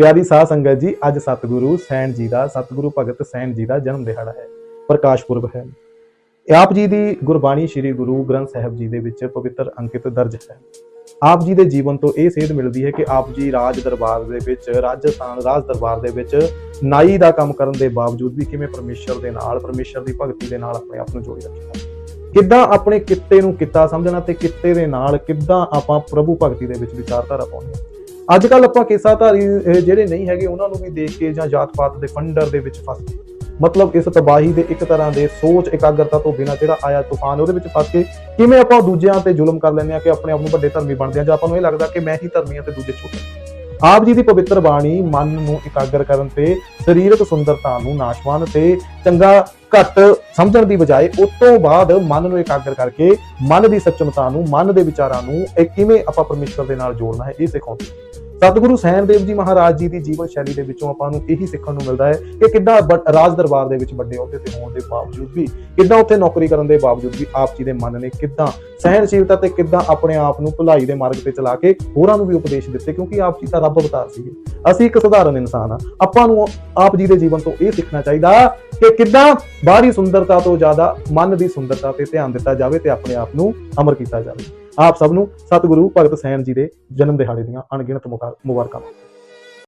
ਪਿਆਰੀ ਸਾਧ ਸੰਗਤ ਜੀ, ਅੱਜ ਸਤਿਗੁਰੂ ਸੈਣ ਜੀ ਦਾ, ਸਤਿਗੁਰੂ ਭਗਤ ਸੈਣ ਜੀ ਦਾ ਜਨਮ ਦਿਹਾੜਾ ਹੈ, ਪ੍ਰਕਾਸ਼ ਪੁਰਬ ਹੈ। ਆਪ ਜੀ ਦੀ ਗੁਰਬਾਣੀ ਸ੍ਰੀ ਗੁਰੂ ਗ੍ਰੰਥ ਸਾਹਿਬ ਜੀ ਦੇ ਵਿੱਚ ਪਵਿੱਤਰ ਅੰਕਿਤ ਦਰਜ ਹੈ। ਆਪ ਜੀ ਦੇ ਜੀਵਨ ਤੋਂ ਇਹ ਸੇਧ ਮਿਲਦੀ ਹੈ ਕਿ ਆਪ ਜੀ ਰਾਜ ਦਰਬਾਰ ਦੇ ਵਿੱਚ, ਰਾਜਸਥਾਨ ਰਾਜ ਦਰਬਾਰ ਦੇ ਵਿੱਚ ਨਾਈ ਦਾ ਕੰਮ ਕਰਨ ਦੇ ਬਾਵਜੂਦ ਵੀ ਕਿਵੇਂ ਪਰਮੇਸ਼ਰ ਦੇ ਨਾਲ, ਪਰਮੇਸ਼ਰ ਦੀ ਭਗਤੀ ਦੇ ਨਾਲ ਆਪਣੇ ਆਪ ਨੂੰ ਜੋੜੀ ਰੱਖਿਆ। ਕਿੱਦਾਂ ਆਪਣੇ ਕਿੱਤੇ ਨੂੰ ਕਿੱਤਾ ਸਮਝਣਾ ਤੇ ਕਿੱਤੇ ਦੇ ਨਾਲ ਕਿੱਦਾਂ ਆਪਾਂ ਪ੍ਰਭੂ ਭਗਤੀ ਦੇ ਵਿੱਚ ਵਿਚਾਰਧਾਰਾ ਪਾਉਣੀ ਹੈ। ਅੱਜ ਕੱਲ ਆਪਾਂ ਕੇਸਾਧਾਰੀ ਜਿਹੜੇ ਨਹੀਂ ਹੈਗੇ, ਉਹਨਾਂ ਨੂੰ ਵੀ ਦੇਖ ਕੇ ਜਾਂ ਜਾਤ ਪਾਤ ਦੇ ਫੰਡਰ ਦੇ ਵਿੱਚ ਫਸ ਗਏ। ਮਤਲਬ ਇਸ ਤਬਾਹੀ ਦੇ ਇੱਕ ਤਰ੍ਹਾਂ ਦੇ ਸੋਚ ਇਕਾਗਰਤਾ ਤੋਂ ਬਿਨਾਂ ਜਿਹੜਾ ਆਇਆ ਤੂਫਾਨ, ਉਹਦੇ ਵਿੱਚ ਫਸ ਕੇ ਕਿਵੇਂ ਆਪਾਂ ਦੂਜਿਆਂ ਤੇ ਜ਼ੁਲਮ ਕਰ ਲੈਂਦੇ ਆ ਕਿ ਆਪਣੇ ਆਪ ਨੂੰ ਵੱਡੇ ਧਰਮੀ ਬਣਦੇ ਆ ਜਾਂ ਆਪਾਂ ਨੂੰ ਇਹ ਲੱਗਦਾ ਕਿ ਮੈਂ ਹੀ ਧਰਮੀ ਆ ਤੇ ਦੂਜੇ ਛੋਟੇ ਆਪ ਜੀ ਦੀ ਪਵਿੱਤਰ ਬਾਣੀ ਮਨ ਨੂੰ ਇਕਾਗਰ ਕਰਨ ਤੇ ਸਰੀਰਕ ਸੁੰਦਰਤਾ ਨੂੰ ਨਾਸ਼ਵਾਨ ਤੇ ਚੰਗਾ ਘੱਟ ਸਮਝਣ ਦੀ ਬਜਾਏ ਉਸ ਤੋਂ ਬਾਅਦ ਮਨ ਨੂੰ ਇਕਾਗਰ ਕਰਕੇ ਮਨ ਦੀ ਸੱਚਮਤਾ ਨੂੰ, ਮਨ ਦੇ ਵਿਚਾਰਾਂ ਨੂੰ ਇਹ ਕਿਵੇਂ ਆਪਾਂ ਪਰਮੇਸ਼ਰ ਦੇ ਨਾਲ ਜੋੜਨਾ ਹੈ, ਇਹ ਸਿਖਾਉਂਦੇ ਸਤਿਗੁਰੂ ਸੈਨ ਜੀ ਮਹਾਰਾਜ ਜੀ ਦੀ ਜੀਵਨ ਸ਼ੈਲੀ ਦੇ ਵਿੱਚੋਂ ਆਪਾਂ ਨੂੰ ਇਹੀ ਸਿੱਖਣ ਨੂੰ ਮਿਲਦਾ ਹੈ ਕਿ ਕਿੱਦਾਂ ਬ- ਰਾਜ ਦਰਬਾਰ ਦੇ ਵਿੱਚ ਵੱਡੇ ਅਹੁਦੇ ਤੇ ਹੋਣ ਦੇ ਬਾਵਜੂਦ ਵੀ, ਕਿੱਦਾਂ ਉੱਥੇ ਨੌਕਰੀ ਕਰਨ ਦੇ ਬਾਵਜੂਦ ਵੀ ਆਪ ਜੀ ਦੇ ਮਨ ਨੇ ਕਿੱਦਾਂ ਸਹਿਨਸ਼ੀਲਤਾ ਤੇ ਕਿੱਦਾਂ ਆਪਣੇ ਆਪ ਨੂੰ ਭਲਾਈ ਦੇ ਮਾਰਗ ਤੇ ਚਲਾ ਕੇ ਹੋਰਾਂ ਨੂੰ ਵੀ ਉਪਦੇਸ਼ ਦਿੱਤੇ, ਕਿਉਂਕਿ ਆਪ ਜੀ ਤਾਂ ਰੱਬ ਅਵਤਾਰ ਸੀਗੇ ਅਸੀਂ ਇੱਕ ਸਧਾਰਨ ਇਨਸਾਨ ਆ ਆਪਾਂ ਨੂੰ ਆਪ ਜੀ ਦੇ ਜੀਵਨ ਤੋਂ ਇਹ ਸਿੱਖਣਾ ਚਾਹੀਦਾ ਕਿ ਕਿੱਦਾਂ ਬਾਹਰੀ ਸੁੰਦਰਤਾ ਤੋਂ ਜ਼ਿਆਦਾ ਮਨ ਦੀ ਸੁੰਦਰਤਾ ਤੇ ਧਿਆਨ ਦਿੱਤਾ ਜਾਵੇ ਤੇ ਆਪਣੇ ਆਪ ਨੂੰ ਅਮਰ ਕੀਤਾ ਜਾਵੇ। ਆਪ ਸਭ ਨੂੰ ਸਤਿਗੁਰੂ ਭਗਤ ਸੈਨ ਜੀ ਦੇ ਜਨਮ ਦਿਹਾੜੇ ਦੀਆਂ ਅਣਗਿਣਤ ਮੁਕਾ- ਮੁਬਾਰਕਾਂ।